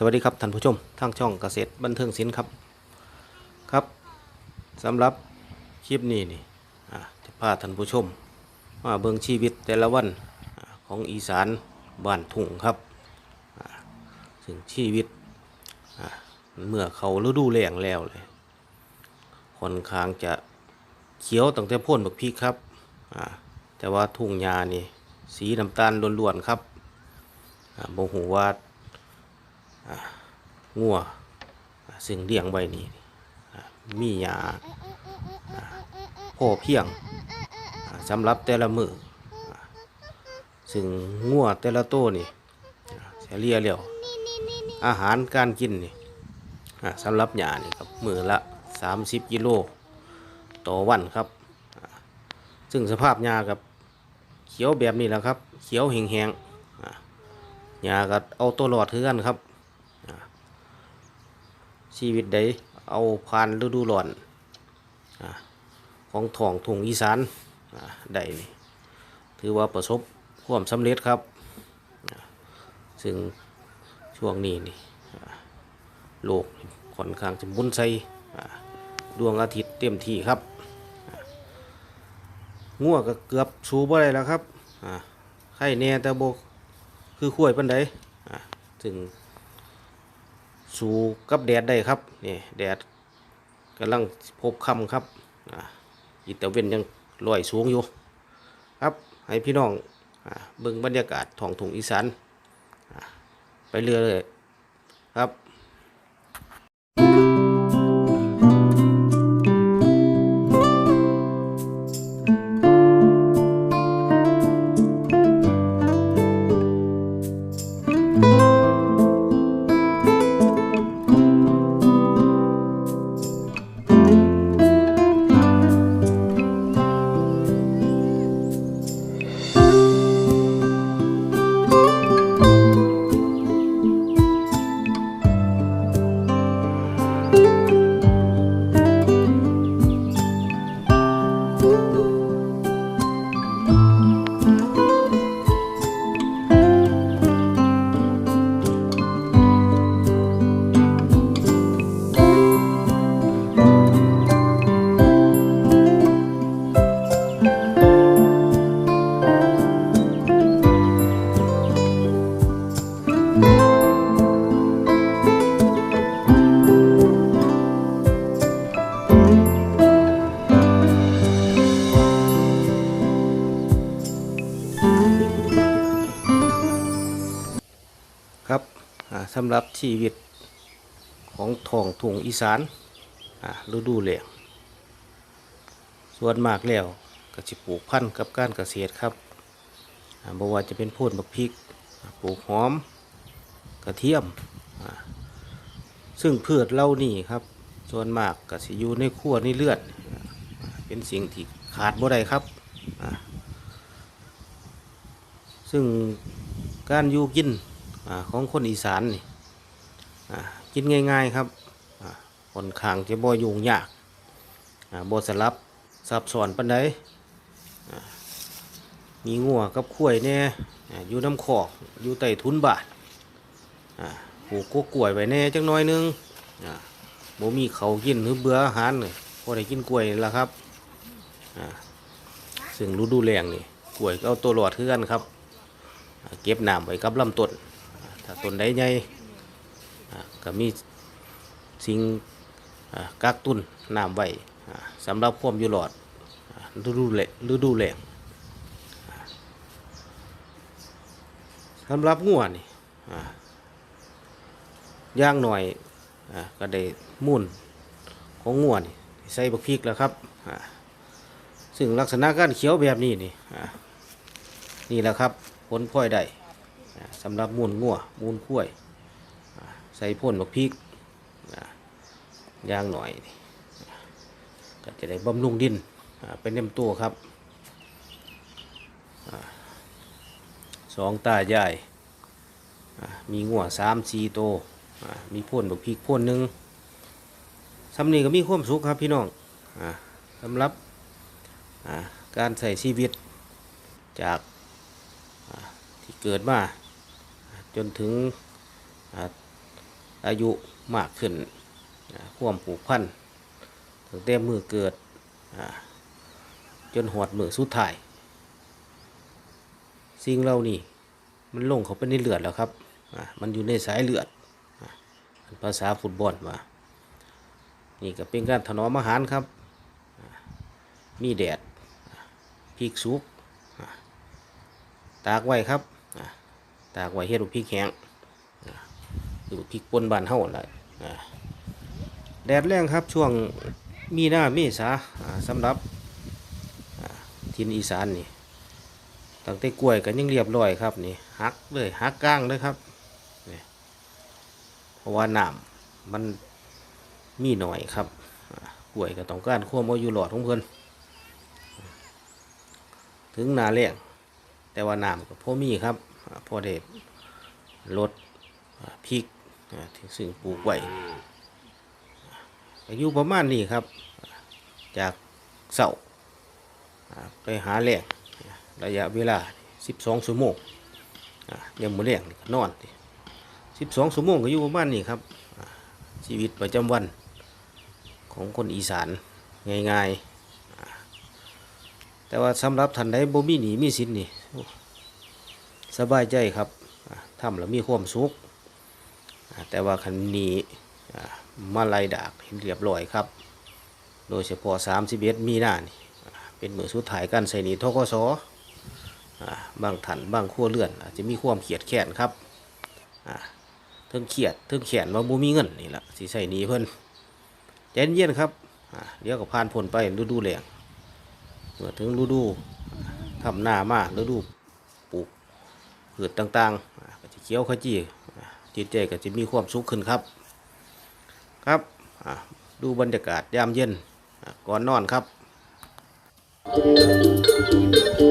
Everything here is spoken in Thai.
สวัสดีครับท่านผู้ชมทางช่องเกษตรบันเทิงศิลป์ครับครับสำหรับคลิปนี้นี่จะพาท่านผู้ชมมาเบิ่งชีวิตแต่ละวันอของอีสานบ้านทุ่งครับอ่าซึ่งชีวิตเมื่อเขาฤดูแล้งแล้วเลยค่อนข้างจะเขียวตั้งแต่พ่นบักพริกครับแต่ว่าทุ่งหญ้านี่สีน้ำตาลล้วนๆครับอ่าบ่หูว่า งัวซึ่งเลี้ยงไว้นี่มียาอ่าพอเพียงสำหรับแต่ละมือซึ่งงัวแต่ละตัวนี่อ่าเฉลี่ยแล้วอาหารการกินนี่สำหรับหยานี่ครับมือละ 30 กิโลต่อวันครับ ซึ่งสภาพหญ้ากับเขียวแบบนี้แหละครับ เขียวแห้งๆอ่าหญ้าก็เอาตัวรอดคือกันครับ ชีวิตใดเอาผ่านฤดูร้อนอของท้องทุ่งอีสานได้นี่ถือว่าประสบความสำเร็จครับ ซึ่งช่วงนี้นี่โลกค่อนข้างจะหมุนใส่ดวงอาทิตย์เต็มที่ครับอ่างัวก็เกือบสูบ่ได้แล้วครับไข่แน่แต่บกคือข้วยปันใดอ่าซึ่ง สู่กับแดดได้ครับนี่แดดกำลังพบคำครับอิตาเวนยังลอยสูงอยู่ ครับให้พี่น้องอเบิ่งบรรยากาศท้องถุงอีสานไปเรื่อยเลยครับ ครับสำหรับชีวิตของทองทุ่งอีสานอ่าฤดูแล้งส่วนมากแล้วก็จะปลูกพันธุ์กับการเกษตรครับบว่าจะเป็นพ่นบักพริก ปลูกหอม กระเทียม ซึ่งพืชเล่านี้ครับ ส่วนมากก็สิอยู่ในครัวในเลือด เป็นสิ่งที่ขาดบ่ได้ครับอ่า ซึ่งการอยู่กินอของคนอีสานนี่กินง่าย ๆครับอ่าค่อนข้างจะบ่ยุ่งยากาบ่สลับซับซ้อนปานใดมีงัวกับข้วยแน่อ่าอยู่น้ำขอกอยู่ใต้ทุนบาทปลูกกล้วยไว้แน่จังน้อยนึงบ่มีเขากินหรือเบื่ออาหารเลยพอได้กินกล้วยนี่ละครับซึ่งฤดูแล้งนี่กล้วยก็เอาตัวรอดคือกันครับ เก็บน้ำไว้กับลำต้นถ้าต้นใดใหญ่ก็มีสิ่งกักตุนน้ำไว้สำหรับความอยู่รอดฤดูแลฤดูแลงสำหรับงัวนี่ย่างหน่อยอก็ได้มูลของงัวนี่ใส่บักพริกแล้วครับซึ่งลักษณะการเขียวแบบนี้นี่นี่แหละครับ ผลพลอยได้สำหรับมูลงัวมูลข้วยใส่พ่นบักพริกย่างหน่อยก็จะได้บำรุงดินเป็นเต็มตัวครับสองตายายอ่มีงัวสามสี่โตมีพ่นบักพริกพ่นหนึ่งสำนีก็มีความสุขครับพี่น้องสำหรับการใส่ชีวิตจาก เกิดมา จนถึงอายุมากขึ้นอ่าความผูกพันตั้งแต่มือเกิด จนหอดมือสุดท้าย สิ่งเหล่านี้มันลงเขาไปในเลือดแล้วครับมันอยู่ในสายเลือดภาษาฟุตบอลว่านี่ก็เป็นการถนอมอาหารครับ มีแดดพริกสุก ตากไว้ครับ ตากไว้เฮ็ดลูกพริกแห้งหรือพริกป่นบานเฮาแหละอ่าแดดแรงครับช่วงมีหน้าเมษาอ่าสำหรับทินอีสานนี่ตั้งแต่กล้วยกันยังเรียบร้อยครับนี่หักเลยหักก้างเลยครับเพราะว่าน้ำมันมีหน่อยครับอ่ากล้วยก็ต้องการความเอาอยู่หลอดของเพิ่นถึงนาแรง แต่ว่าน้ำก็พอมีครับอ่าพอได้ลดอ่าพริกอ่าที่ซึ่งปลูกไว้อายุประมาณนี้ครับ จากเสาอ่าไปหาแรงระยะเวลา 12ชั่วโมงอะยังมือเลี้ยงนี่ก็นอนดิ12ชั่วโมงก็อยู่ประมาณนี้ครับอะชีวิตประจำวันของคนอีสานง่ายๆอะแต่ว่าสำหรับท่านใดบ่มีหนี้มีสินนี่โอ้ สบายใจครับทำแล้วมีความสุขแต่ว่าคันนี้มาไล่ดากเห็นเรียบร้อยครับ โดยเฉพาะ31มีนานี่เป็นมือสุดท้ายการใส่นี้ทกสอ่าบางถันบางขั้วเลื่อนอาจจะมีความเขียดแขนครับเทิงเขียดเทิงแขนว่าบ่มีเงินนี่แหละสิใส่นี้เพิ่นใจเย็นครับเดี๋ยวก็ผ่านพ้นไปฤดูแหลงเมื่อถึงฤดู ทำหน้ามาฤดูปลูกพืชต่างๆก็จะเคี้ยวขจีจิตใจก็จะมีความสุขขึ้นครับ ครับดูบรรยากาศยามเย็นก่อนนอนครับเ